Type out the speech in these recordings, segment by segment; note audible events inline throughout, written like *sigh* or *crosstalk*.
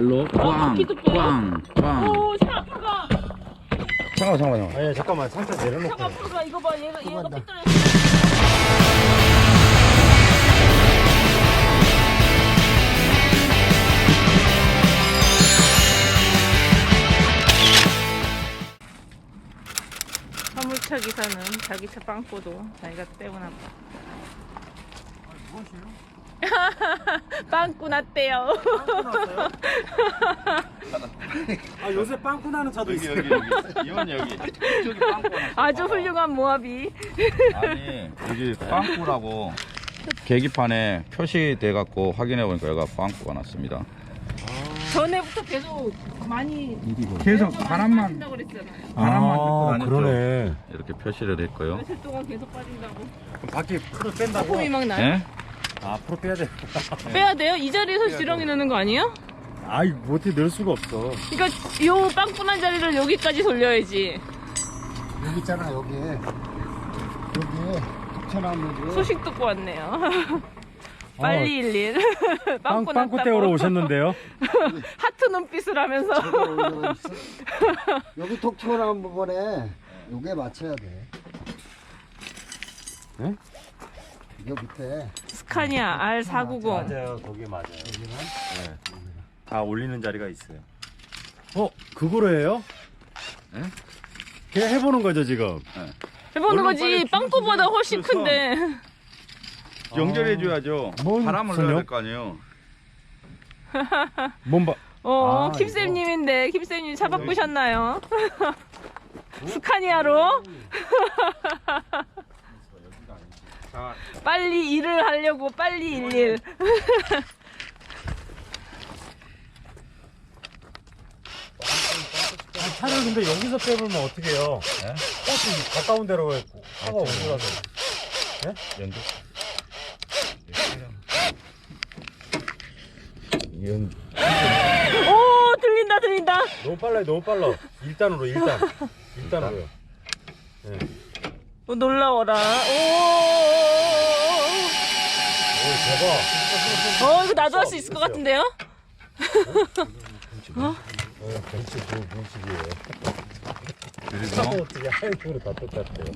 발로 꽝, 바퀴도? 꽝, 꽝. 오, 차 앞으로 가. 잠깐만, 잠깐만, 잠깐만. 아니 잠깐만 살짝 차가 내려놓고 앞으로 가. 이거 봐. 얘가 얘가. 삐뚤어졌어. 화물차 기사는 자기 차 빵꾸도 자기가 떼고나 봐. *laughs* 빵꾸 났대요. 아 요새 빵꾸 나는 차도 여기, 있어요 여기, 여기. 이건 여기. 이쪽이 빵꾸가 났어. 아주 훌륭한 모합이. 아니, 여기 빵꾸라고 계기판에 표시돼 갖고 확인해 보니까 여기가 빵꾸가 났습니다. 전에부터 계속 많이 계속 바람만, 빠진다고 그랬잖아요. 바람만 듣고 아. 그러네 이렇게 표시를 했고요. 며칠 동안 계속 빠진다고. 그럼 바퀴 풀을 뺀다고? 폼이 막 나요. 예? 아 풀을 빼야 돼 *laughs* 빼야 돼요? 이 자리에서 지렁이 넣는 거 아니에요? 아이 못해 넣을 수가 없어 그러니까 요 빵꾸난 자리를 여기까지 돌려야지. 여기 있잖아 여기 여기 소식 듣고 왔네요. *laughs* 빨리 일일. 빵, 빵꾸 빵꾸 났다고. 떼우러 오셨는데요 *laughs* 하트 눈빛을 하면서. 여기 톡 튀어나온 부분에 요게 맞춰야 돼 네? 이거 밑에 스카니아 R490. 맞아요 거기 맞아요 네. 다 올리는 자리가 있어요 어? 그거로 해요? 네? 그냥 해보는 거죠 지금 해보는 얼른 거지. 빨리 빵꾸보다 훨씬 큰데. 연결해줘야죠. 뭔 바람을? 넣어야 될거 아니에요. *laughs* 몸봐 어, 아, 킴쌤님인데, 킴쌤님 차 바꾸셨나요? *laughs* 스카니아로? *laughs* 자, 빨리 일을 하려고 빨리 일일. 아, 차를 근데 여기서 빼보면 어떻게 해요? 네? 버스 가까운 데로 했고 차가 어디가서 연결. 연... 오, 들린다, 들린다. 너무 빨라요 너무 빨라 1단으로 1단 1단으로요 *laughs* 오, 놀라워라. 오, 오 대박 어, 이거 나도 할 수 있을 것 같은데요? 어, 벤치 그 벤치기예요 그래서 어떻게 하얀색으로 다 똑같아요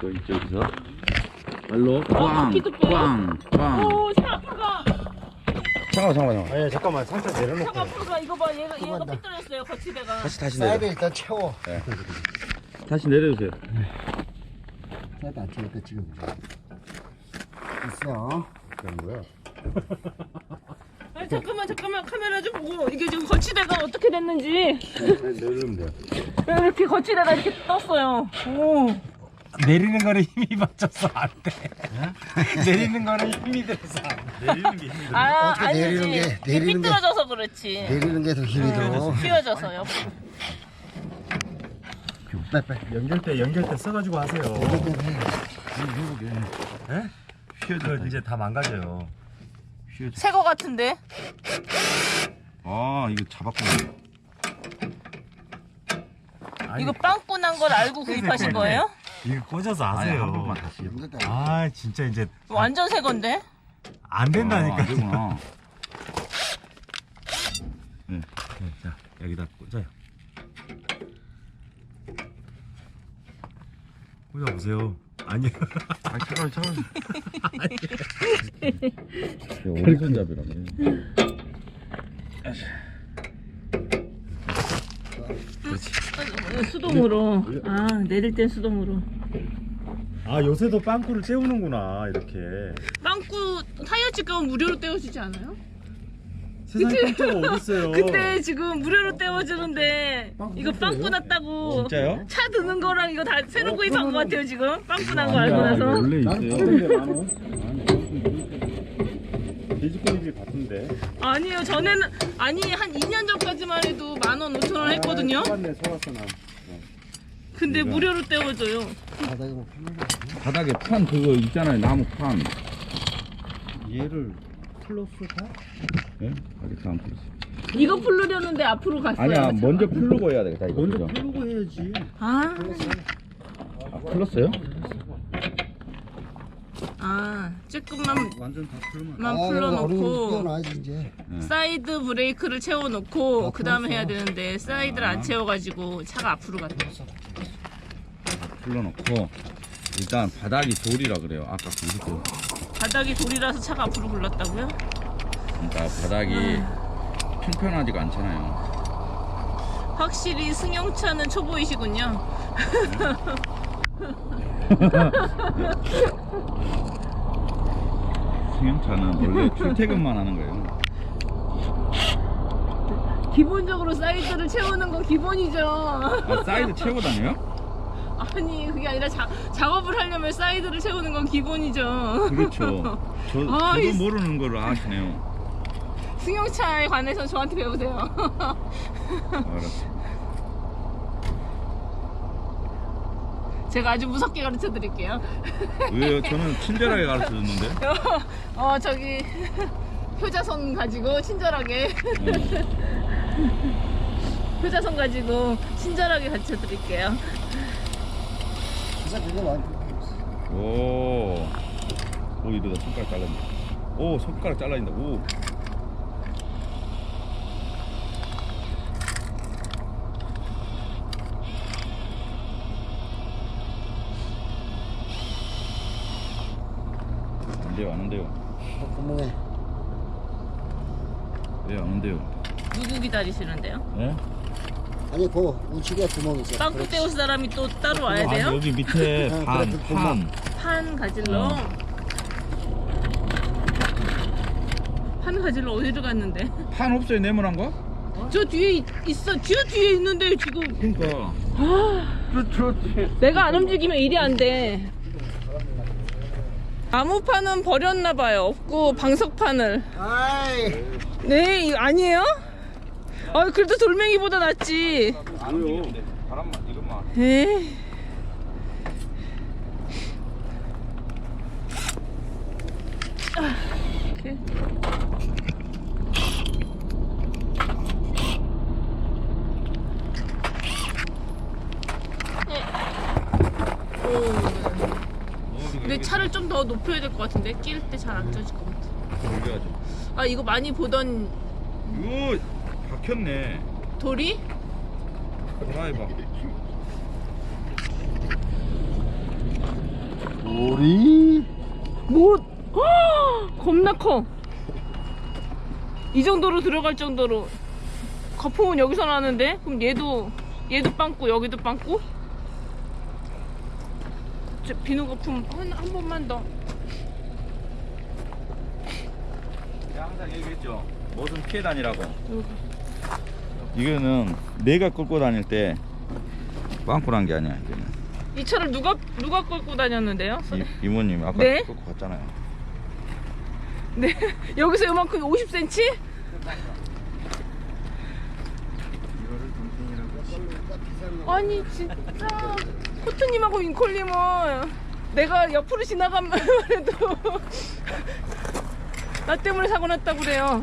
또 이쪽에서 발로 꽝, 바퀴도 빼요? 꽝, 꽝. 오, 가. 잠깐만, 잠깐만, 잠깐만. 아니 잠깐만 살짝 내려놓고 차가 앞으로 가. 이거 봐, 얘가, 얘가. 삐뚤어졌어요, 거치대가. 다시 다시 사이드 내려. 일단 채워 다시 내려주세요. 사이드 안 채우니까 지금 있어 그런 거야 *laughs* 아니, 잠깐만, 잠깐만, 카메라 좀 보고. 이게 지금 거치대가 어떻게 됐는지. 내리면 돼요 왜 이렇게 거치대가 이렇게 떴어요. 오. 내리는 거는 힘이 받쳐서 안 돼 내리는 거는 힘이 들어서 안 돼 내리는 게 힘이 아, 어떻게. 내리는 게- 내리는 게- 삐뚤어져서 그렇지. 내리는 게 더 힘이 들어 휘어져서요. 빼빼 연결대 연결대 써가지고 하세요 예? 휘어져 이제 다 망가져요 새거 같은데? 아, 이거 잡았구나. 아니, 이거 빵꾸 난 걸 알고 구입하신 거예요? 이거 꽂아서 아니, 하세요 한 번만 다시. 아 진짜 이제 완전 새 건데? 안 된다니까 아, 안 되구나. *laughs* 네, 자 여기다 꽂아요 꽂아 보세요 아니요 아, 차라리, 차라리. 오른손잡이라며. 수동으로. 아, 내릴 땐 수동으로. 아 요새도 빵꾸를 떼우는구나 이렇게. 빵꾸 타이어 찌가면 무료로 떼어주지 않아요? 세상에 빵꾸가 어딨어요? 근데 *laughs* 지금 무료로 떼어주는데 이거 빵꾸 났다고 진짜요? 차 드는 거랑 이거 다 새로 구입한 것 같아요 지금. 빵꾸 난 거 알고 나서. 원래 있어요. 돼지꼬리집 같은데. 아니에요 전에는 아니 한 2년 전까지만 해도 만 원, 5천 원 했거든요. 속았네 속았어 난 근데 무료로 떼어줘요 바닥에 뭐 풀리는 거 바닥에 판 그거 있잖아요, 나무 판. 얘를 플러스 다? 예? 아직 안 풀었어. 이거 풀르려는데 앞으로 갔어요 아니야, 먼저 풀르고 해야 되겠다, 이거. 먼저 그죠? 풀고 해야지 아, 아, 풀렀어요? 아 조금만 완전 다 풀면. 만 아, 풀어놓고 뛰어나야지 이제. 사이드 브레이크를 채워놓고 아, 그 다음에 해야 그랬어. 되는데 사이드를 안 아. 채워가지고 차가 앞으로 갔다. 풀러놓고 일단 바닥이 돌이라 그래요. 아까 그것도. 바닥이 돌이라서 차가 앞으로 굴렀다고요? 그러니까 바닥이 평평하지가 않잖아요. 확실히 승용차는 초보이시군요. 승용차는 원래 *laughs* 출퇴근만 하는 거예요. 기본적으로 사이드를 채우는 건 기본이죠. 아 사이드 채고 다녀요? 아니 그게 아니라 자, 작업을 하려면 사이드를 채우는 건 기본이죠. 그렇죠. *laughs* 저, 아, 저도 이- 모르는 걸 아시네요. 승용차에 관해서 저한테 배우세요. 알았어. *laughs* 제가 아주 무섭게 가르쳐 드릴게요. 왜요? 저는 친절하게 가르쳐 줬는데. *laughs* 어 저기 효자손 가지고 친절하게 효자손 가지고 친절하게 가르쳐 드릴게요. 그래서 그게 완. 오. 오 이러다 손가락 잘라진다. 오 손가락 잘라진다. 오. 안 돼요, 안 온대요. 구멍에. 왜안 온대요? 누구 기다리시는데요? 예? 아니 그 우측에 구멍 있어. 빵꾸. 떼올 사람이 또 따로 와야 돼요? 여기 밑에 *laughs* 아, 반, 그래, 그 판. 판 가질러. 어. 판 가질러 어디로 갔는데? 판 없어요, 네모난 거? 저 뒤에 있, 있어. 저 뒤에 있는데 지금 그러니까. 내가 안 움직이면 일이 안 돼. 나무판은 버렸나 봐요. 없고 방석판을. 아이. 네, 이거 아니에요? 아, 그래도 돌멩이보다 낫지. 안 움직이는데. 바람만, 이것만. 에이. 아. 오. 근데 차를 좀 더 높여야 될 것 같은데 낄때잘안 쪄질 것 같아. 올려야죠. 아 이거 많이 보던 이거 박혔네. 돌이? 드라이버. 우리. 뭐? 헉! 겁나 커. 이 정도로 들어갈 정도로 거품은 여기서 나는데 그럼 얘도 얘도 빵꾸 여기도 빵꾸? 저 비누 거품 한, 한 번만 더. 내가 항상 얘기했죠. 뭐든 피해 다니라고. 여기. 이거는 내가 끌고 다닐 때 빵꾸난 게 아니야. 이거는 이 차를 누가 누가 끌고 다녔는데요? 이, 이모님 아까 네? 끌고 갔잖아요. 네 *laughs* 여기서 요만큼 50cm? 아니 진짜 코트님하고 윙콜님은 내가 옆으로 지나가면 *laughs* 해도 나 때문에 사고 났다고 그래요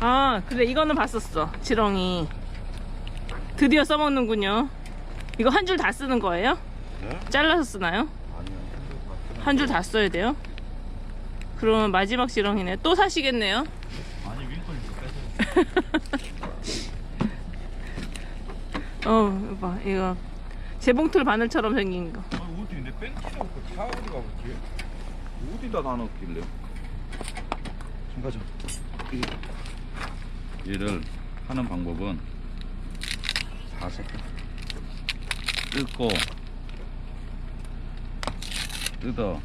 아 그래 이거는 봤었어 지렁이 드디어 써먹는군요 이거 한 줄 다 쓰는 거예요? 네? 잘라서 쓰나요? 한줄 다 써야 돼요? 그러면 마지막 지렁이네 또 사시겠네요 아니 윙콘이 *laughs* 어, 봐, 이거 재봉틀 바늘처럼 생긴 거. 아 어디 차 어디? 어디다 다 넣었길래? 좀 가져. 얘를 하는 방법은 다섯 뜯고 뜯어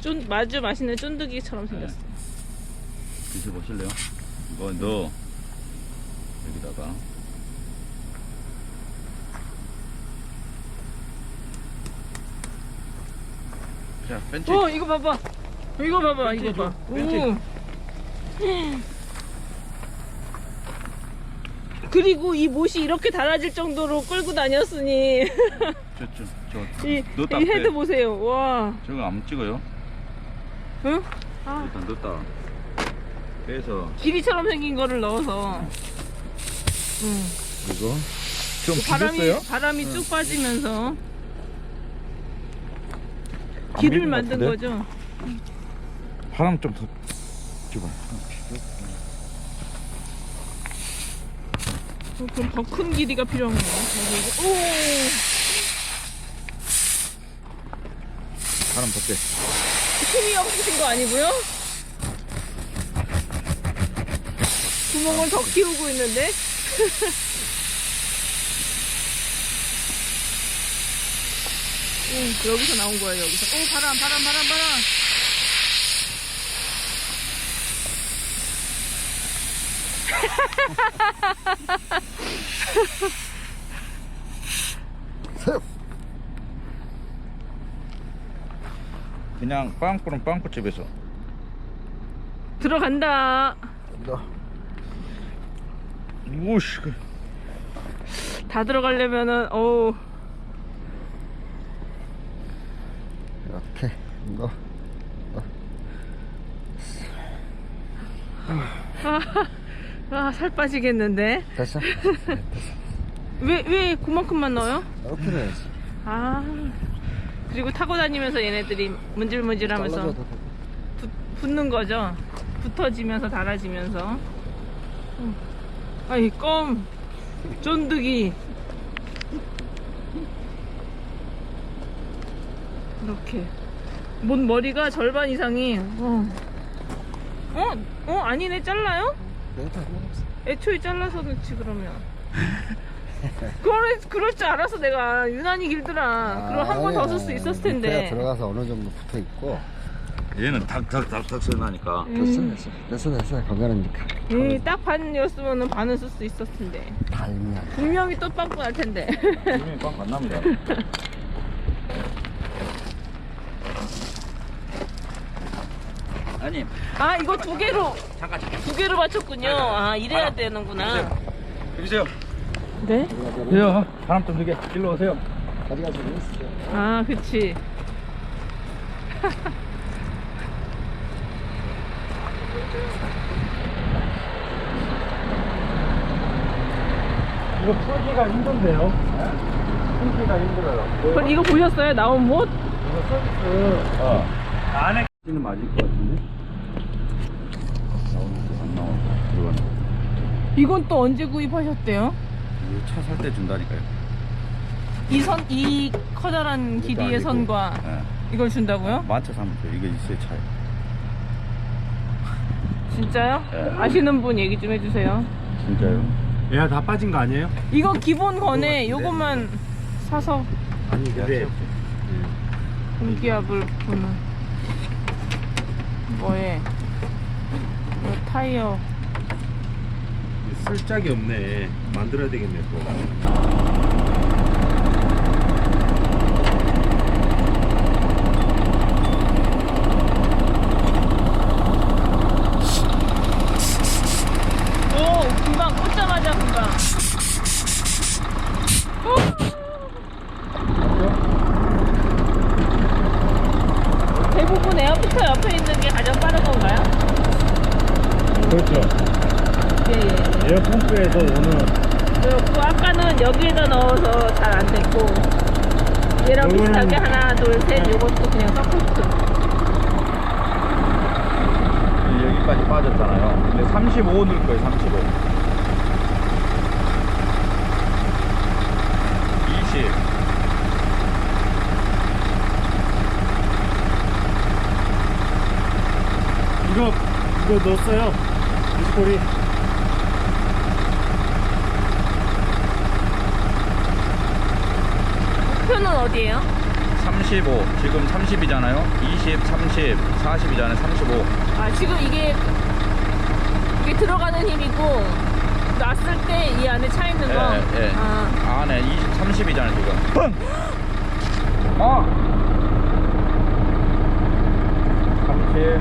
쫀, 마주 맛있는 쫀득이처럼 생겼어. 드셔보실래요? 이거 넣어 여기다가 자 벤치 어, 이거 봐봐. 이거 봐봐, 이거 봐. 오. 그리고 이 못이 이렇게 달아질 정도로 끌고 다녔으니 저저 *laughs* 이, 넣었다 이 헤드 빼. 보세요. 와, 저거 안 찍어요? 응? 아, 일단 넣었다 빼서 길이처럼 생긴 거를 넣어서. 응. 이거 좀 바람이 비겼어요? 바람이 쭉 빠지면서 길을 밀린 것 만든 같은데? 거죠. 바람 좀 더 줘봐. 어, 그럼 더 큰 길이가 필요한. 여기, 오, 바람 더 빼. 힘이 없으신 거 아니고요? 구멍을 더 키우고 있는데? *laughs* 오, 여기서 나온 거예요, 여기서. 오, 바람, 바람, 바람, 바람. *laughs* 그냥 빵꾸는 빵꾸집에서. 들어간다. 그 다. 들어가려면은, 어우, 이렇게 이거. 아, 살 빠지겠는데? 됐어. *laughs* 왜, 왜 그만큼만 넣어요? 이렇게 해야지. 아, 그리고 타고 다니면서 얘네들이 문질문질 하면서 잘라줘도 되고. 붙, 붙는 거죠. 붙어지면서 달아지면서. 음. 아이, 껌. 쫀득이. 이렇게. 뭔 머리가 절반 이상이. 어. 어? 어? 아니네, 잘라요? 상관없어. 애초에 잘라서 넣지, 그러면. *laughs* 그럴, 그럴 줄 알아서 내가 유난히 길더라. 그럼 한 번 더 쓸 수 있었을 텐데. 밑에 들어가서 어느 정도 붙어 있고. 얘는 닥닥닥닥 소리 나니까. 됐어 음. 됐어 됐어 됐어 건강하니까. 에이, 딱 반이었으면 반은 쓸수 있었을 텐데. 달면. 분명히 또 빵꾸 날 텐데. 분명히 빵 만납니다. *laughs* 아니, 아, 이거 두 개로, 잠깐 잠깐. 두 개로 맞췄군요. 아, 이래야 되는구나. 여기세요. 네? 여기세요. 바람 좀 들게. 일로 오세요. 가져가지고 있어. 아, 그치. *laughs* 이거 풀기가 힘든데요? 풀기가 힘들어요. 그럼 이거 보셨어요? 나온 못? 이거 서비스 어. 안에 는 맞을 것 같은데? 나오는 거안 나와. 이거는. 이건 또 언제 구입하셨대요? 차 살 때 준다니까요. 이 선, 이 커다란 이것도 길이의 아니고. 선과 예. 이걸 준다고요? 만차 사면 돼. 이거 있어요, 차에. *laughs* 진짜요? 네. 아시는 분 얘기 좀 해주세요. 진짜요? 얘가 다 빠진 거 아니에요? 이거 기본 거네. 요것만 사서 아니 근데 공기압을 부는 뭐에 뭐 타이어 쓸 짝이 없네 만들어야 되겠네 또오 금방 꽂자마자 금방 어? 대부분 에어피터 옆에 있는 게 가장 빠른 건가요? 그렇죠 예 예 에어pom프에서 오는 그렇고 아까는 여기에다 넣어서 잘 안 됐고 얘랑 요거는- 비슷하게 하나 둘셋 요것도 그냥 서포트 여기까지 빠졌잖아요. 근데 35 넣을 거예요, 35. 20. 이거 이거 넣었어요 이스코리 목표는 어디에요? 35. 지금 30이잖아요. 20, 30, 40이잖아요. 35. 아 지금 이게 이게 들어가는 힘이고 놨을 때 이 안에 차 있는 거. 예, 예. 아, 안에 20, 30이잖아요, 지금. 뻥! 아! 30.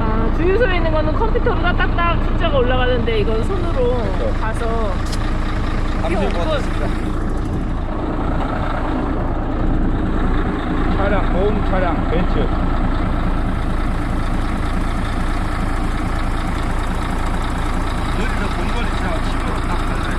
아 주유소에 있는 거는 컴퓨터로 딱딱딱 숫자가 올라가는데 이건 손으로 그렇죠. 가서 35 이거 됐습니다. 차량, 보험 차량, 벤츠. 여기서 본거리 차가 10으로 딱 달라요.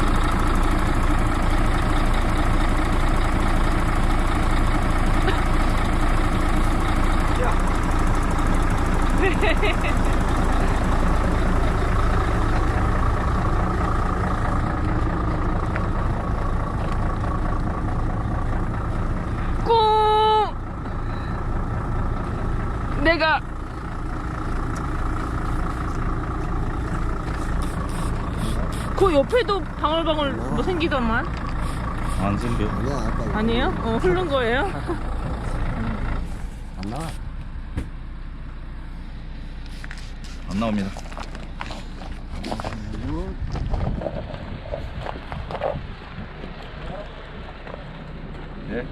내가 그 옆에도 방울방울 뭐 생기더만 안 생겨. 아니야 아까 이거 아니에요? 어 흐른 거예요? *laughs* 안 나와 안 나옵니다. 네.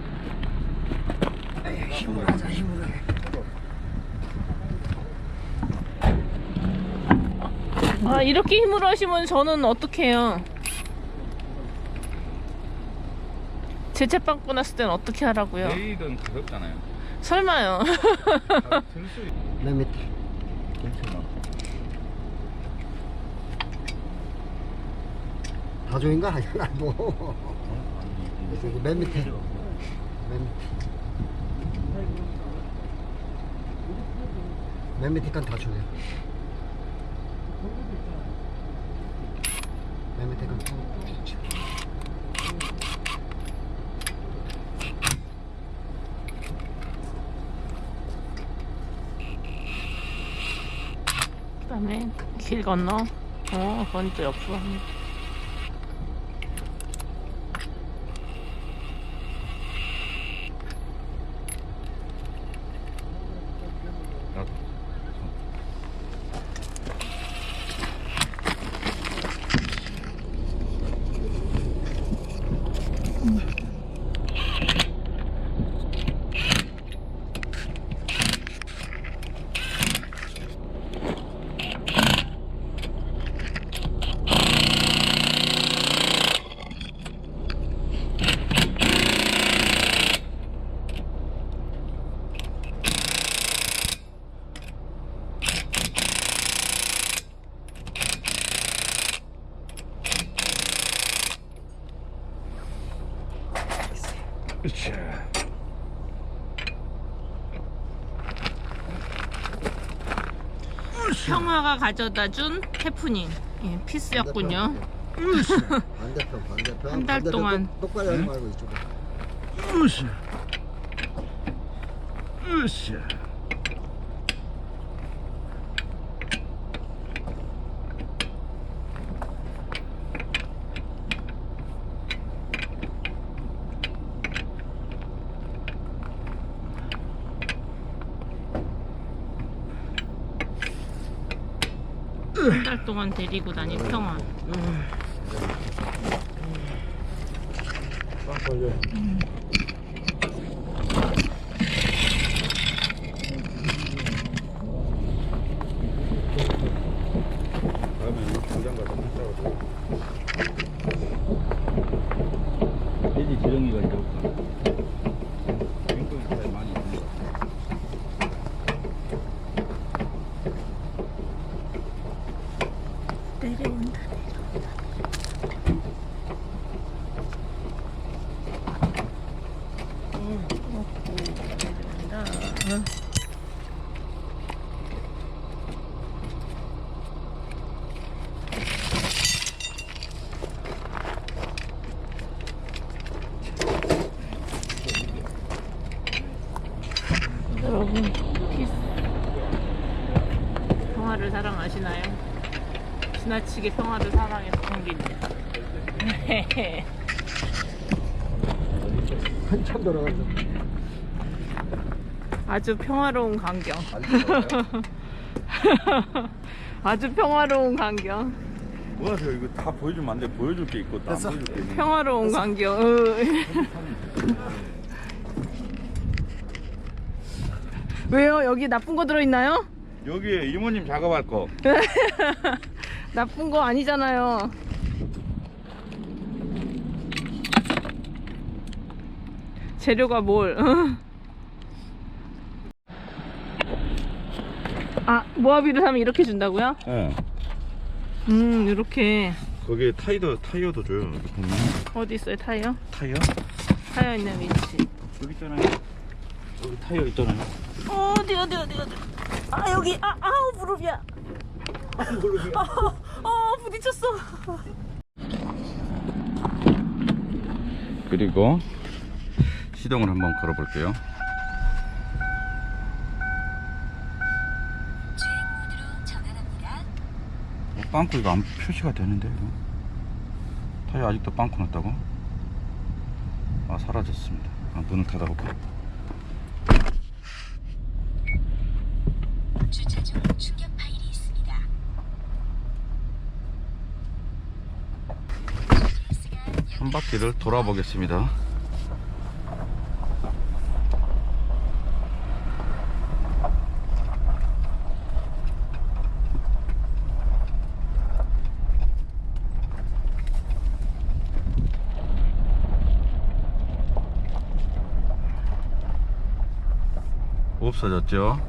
아 이렇게 힘으로 하시면 저는 어떻게 해요? 제차 빵꾸 났을 땐 어떻게 하라고요? 내일은 가볍잖아요. 설마요. 들수 맨 밑에 괜찮아. 다 조인 거 아니야 뭐. 여기 맨 밑에 맨 밑에 맨 밑에 건다 조여 맨 밑에 건 다 조여 그다음에 길 건너. 어 그건 또 옆으로 합니다 그렇지. 평화가 가져다 준 해프닝 예, 피스였군요 반대편 반대편 한달 반대편 동안. 똑- 똑바로 하지 말고 이쪽으로 으쌰. 으쌰. 한 달 동안 데리고 다닌 평화. 다음에 당장 가서 먹자고. 돼지 지렁이가 이렇게 없어. 윙크이 잘 많이 있네. 내려온다 내려온다 여러분 피스 평화를 사랑하시나요? 지나치게 평화를 사랑해서 경기입니다. *laughs* 한참 돌아가서 아주 평화로운 광경. *laughs* 아주 평화로운 광경. 뭐하세요? 이거 다 보여주면 안 돼. 보여줄 게 있고 또안 보여줄 게 있는. 평화로운 광경. *laughs* 왜요? 여기 나쁜 거 들어있나요? 여기에 이모님 작업할 거. *laughs* 나쁜 거 아니잖아요. 재료가 뭘? *laughs* 아, 모하비를 사면 이렇게 준다고요? 어. 음, 이렇게. 거기에 타이도 타이어도 줘요. 이렇게 보면. 어디 있어요, 타이어? 타이어? 타이어 있는 위치. 여기 있잖아요. 여기 타이어 있잖아요. 어디 어디 어디 어디? 아 여기. 아 아우 무릎이야? 아, 아 부딪혔어. 그리고 시동을 한번 걸어볼게요. 어, 빵꾸 이거 안 표시가 되는데 이거? 타이어 아직도 빵꾸 났다고? 아 사라졌습니다. 아, 문을 닫아볼게요. 바퀴를 돌아보겠습니다. 없어졌죠?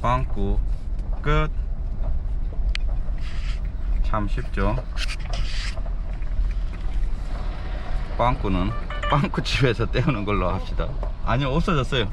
빵꾸 끝. 참 쉽죠 빵꾸는 빵꾸집에서 떼우는 *laughs* 걸로 합시다. 아니요 없어졌어요